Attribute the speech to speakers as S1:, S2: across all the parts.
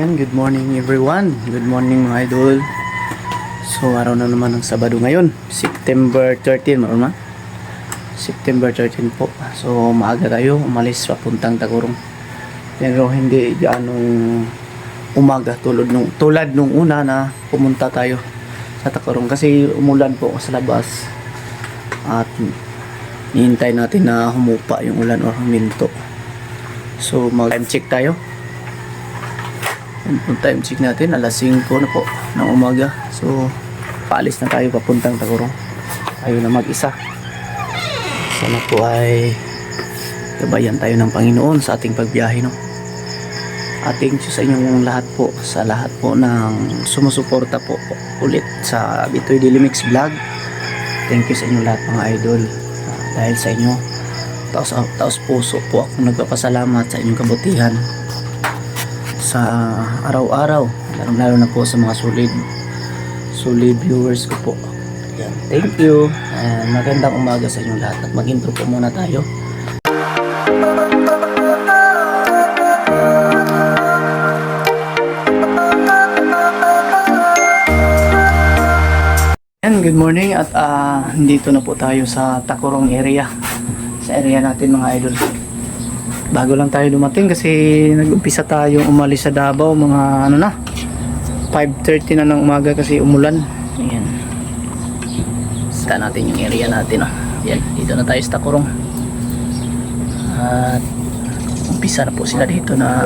S1: Yan, good morning everyone. Good morning mga idol. So, araw na naman ng Sabado ngayon. September 13, maroon ma? September 13 po. So, maaga tayo. Umalis papuntang Tagurong. Pero hindi ganong umaga tulad nung, tulad nung una na pumunta tayo sa Tagurong. Kasi umulan po sa labas. At hihintay natin na humupa yung ulan or huminto. So, mag-time check tayo. Yung time check natin, alas 5 na po ng umaga. So, paalis na tayo papuntang Tagurong. Tayo na mag-isa. Sana po ay gabayan tayo ng Panginoon sa ating pagbiyahe, no? At thank you sa inyong lahat po, sa lahat po ng sumusuporta po ulit sa Bitoy Daily Vlog. Thank you sa inyong lahat mga idol. Ah, dahil sa inyo, taos, taos puso po ako nagpapasalamat sa inyong kabutihan sa araw-araw. Lalo lalo na po sa mga solid solid viewers ko po. Yan. thank you. And magandang umaga sa inyong lahat. At mag-intro po muna tayo. Yan, good morning. At ah, dito na po tayo sa Takurong area. Sa area natin mga idol bago lang tayo dumating kasi nag-umpisa tayo umalis sa Davao mga ano na 5.30 na ng umaga kasi umulan. Ayan. Sita natin yung area natin oh. yan dito na tayo sa Takurong at umpisa na po sila dito na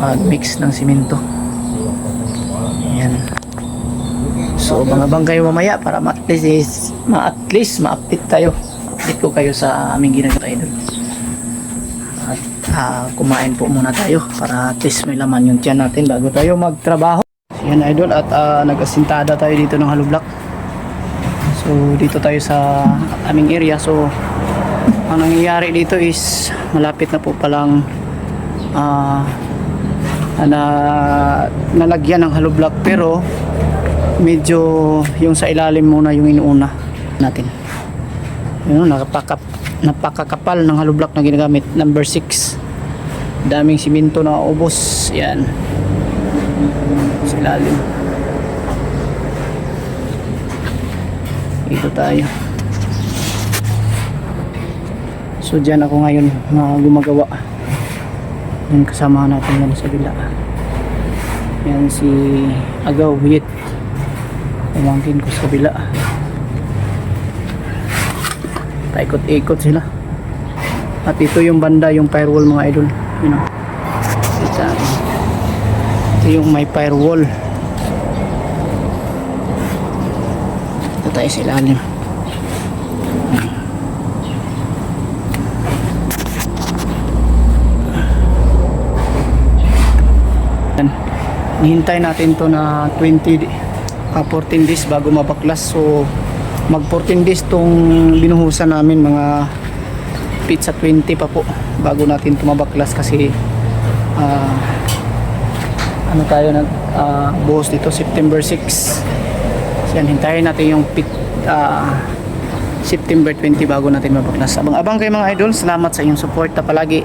S1: mag-mix ng simento. Ayan. So mga bang kayo mamaya para ma at least is, ma at least ma-update tayo. Update ko kayo sa aming ginagawa idol ah, kumain po muna tayo para at least may laman yung tiyan natin bago tayo magtrabaho. Yan idol at ah, nag-asintada tayo dito ng halublock. So dito tayo sa aming area. So ang nangyayari dito is malapit na po palang ah na nalagyan ng hollow block pero medyo yung sa ilalim muna yung inuuna natin. Yun, nakapakap napakakapal ng hollow block na ginagamit number 6 daming simento na ubos yan. Sa ilalim. Dito tayo. So dyan ako ngayon na gumagawa. Yung kasama natin yan sa bila yan si Agaw Hit pamangkin ko sa kabila paikot-ikot sila. At ito yung banda yung firewall mga idol you know. Ito, ito yung may firewall. Ito tayo sa ilalim. Hintay natin to na 20 ah, 14 days bago mabaklas. So mag 14 days tong binuhusan namin mga pizza 20 pa po bago natin tumabaklas kasi ah, ano tayo nag ah, buhos dito September 6 so yan hintayin natin yung pit, ah, September 20 bago natin mabaklas. Abang abang kayo mga idol. Salamat sa inyong support na palagi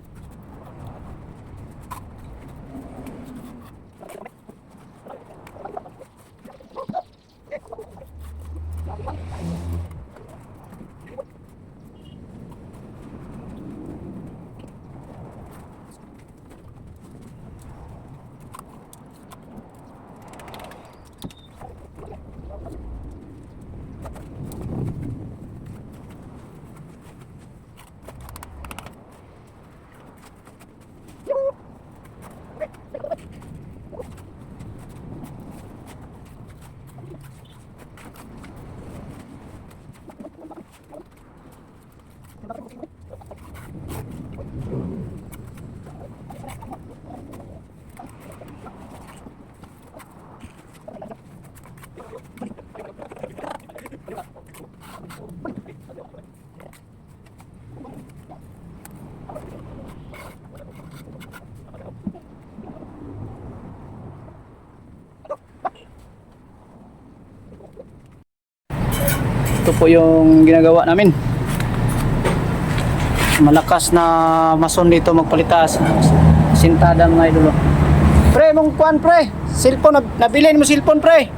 S1: ito po yung ginagawa namin. Malakas na mason dito magpalitas. Sintada mga idol. oh. Pre, mong kuan pre. Cellphone, nab- nabilin mo cellphone pre.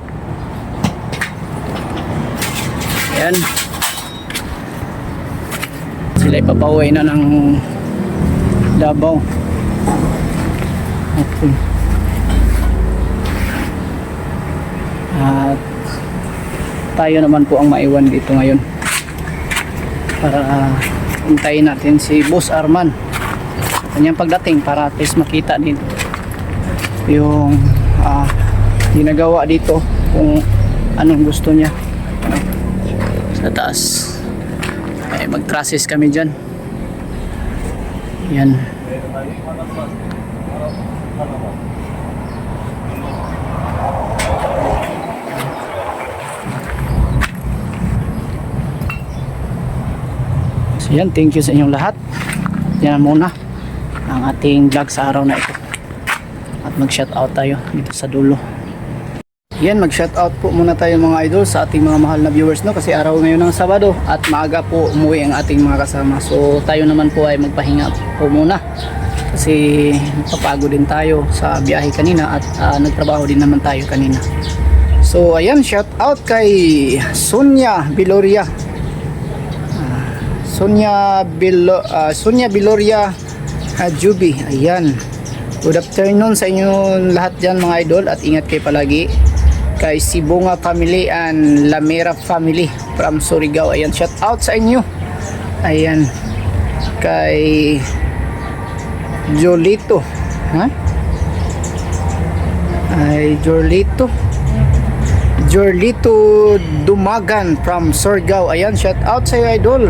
S1: Yan. Sila ipapauwi na ng Davao. Okay. At tayo naman po ang maiwan dito ngayon. Para uh, natin si Boss Arman. Kanyang pagdating para at least makita din yung ah, ginagawa dito kung anong gusto niya. Sa taas. Ay mag-process kami dyan. Yan yan, thank you sa inyong lahat. Yan muna ang ating vlog sa araw na ito. At mag-shoutout tayo dito sa dulo. Yan, mag-shoutout po muna tayo mga idol sa ating mga mahal na viewers no kasi araw ngayon ng Sabado at maaga po umuwi ang ating mga kasama. So tayo naman po ay magpahinga po muna kasi napapagod din tayo sa biyahe kanina at ah, nagtrabaho din naman tayo kanina. So ayan, shout out kay Sonia Biloria Sonia Bilo, ah, Sonia Biloria uh, Juby. Ayan. Good afternoon sa inyong lahat dyan mga idol at ingat kayo palagi. Kay Sibunga family and Lamera family from Surigao. Ayan, shout out sa inyo. Ayan. Kay Jolito. Ha? Ay, Jolito. Jorlito Dumagan from Surigao. Ayan, shout out sa iyo idol.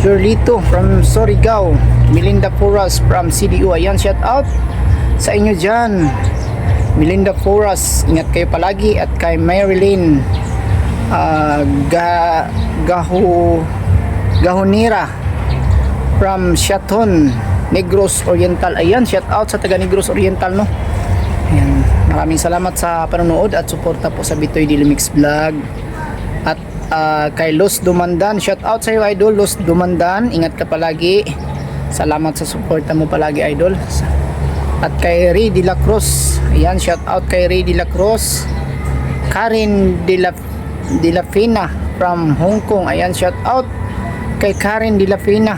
S1: Jorlito from Surigao. Melinda Puras from CDU. Ayan, shout out sa inyo dyan. Melinda Puras, ingat kayo palagi. At kay Marilyn ah, Ga, Gaho, Gahonira from Shaton, Negros Oriental. Ayan, shout out sa taga Negros Oriental, no? Ayan, maraming salamat sa panonood at suporta po sa Bitoy Dilimix Vlog. Ah, kay Los Dumandan, shout out sa iyo idol, Los Dumandan. Ingat ka palagi. Salamat sa suporta mo palagi idol. At kay Ray De La Cruz, ayan, shout out kay Ray De La Cruz. Karen De La, De La Fina from Hong Kong, ayan, shout out kay Karen De La Fina.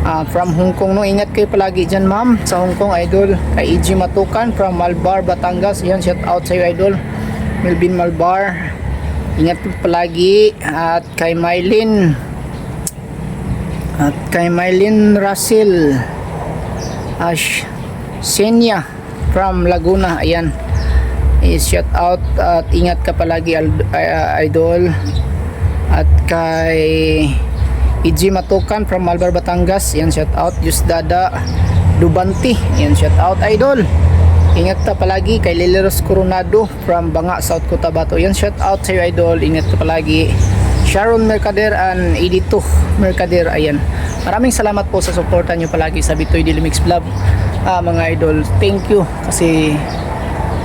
S1: Ah, from Hong Kong. No ingat kayo palagi dyan ma'am sa Hong Kong idol. Kay EG Matukan from Malbar Batangas. Yan shout out sa iyo idol. Melvin Malbar ingat po palagi at kay Mylin. At kay Mylin Russell. Ash Senya from Laguna. Ayan. Is shout out at ingat ka palagi al- ah, idol. At kay EG Matukan from Malbar Batangas. Yan shout out. Yus Dada Dubanti. Yan shout out idol ingat ka palagi kay Liliros Coronado from Banga South Cotabato. Yan shout out sa iyo idol. Ingat ka palagi. Sharon Mercader and 82 Mercader ayan. Maraming salamat po sa suporta nyo palagi sa Bitoy Dilimix Vlog. Ah, mga idol thank you kasi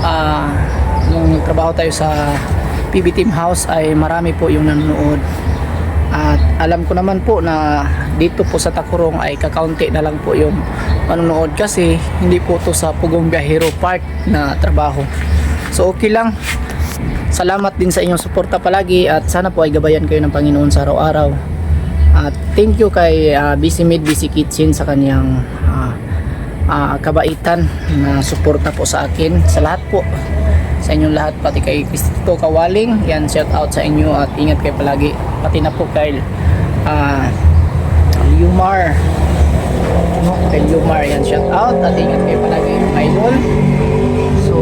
S1: ah nung trabaho tayo sa PB Team House ay marami po yung nanonood at alam ko naman po na dito po sa Takurong ay kakaunti na lang po yung manonood kasi hindi po to sa Pugong Biyahero Park na trabaho. So okay lang. Salamat din sa inyong suporta palagi at sana po ay gabayan kayo ng Panginoon sa araw-araw. At thank you kay uh, Busy Made Busy Kitchen sa kanyang ah, ah, kabaitan na suporta po sa akin. Sa lahat po sa inyong lahat pati kay Cristo Kawaling. Yan shout out sa inyo at ingat kayo palagi. Pati na po kay ah Liumar no, kay Liumar yan shout out at ingat kayo palagi idol. So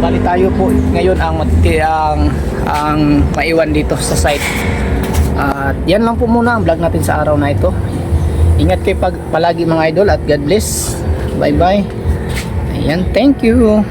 S1: bali tayo po. Ngayon ang matiti ang ang maiwan dito sa site. At yan lang po muna ang vlog natin sa araw na ito. Ingat kayo palagi mga idol at God bless. Bye bye ayan thank you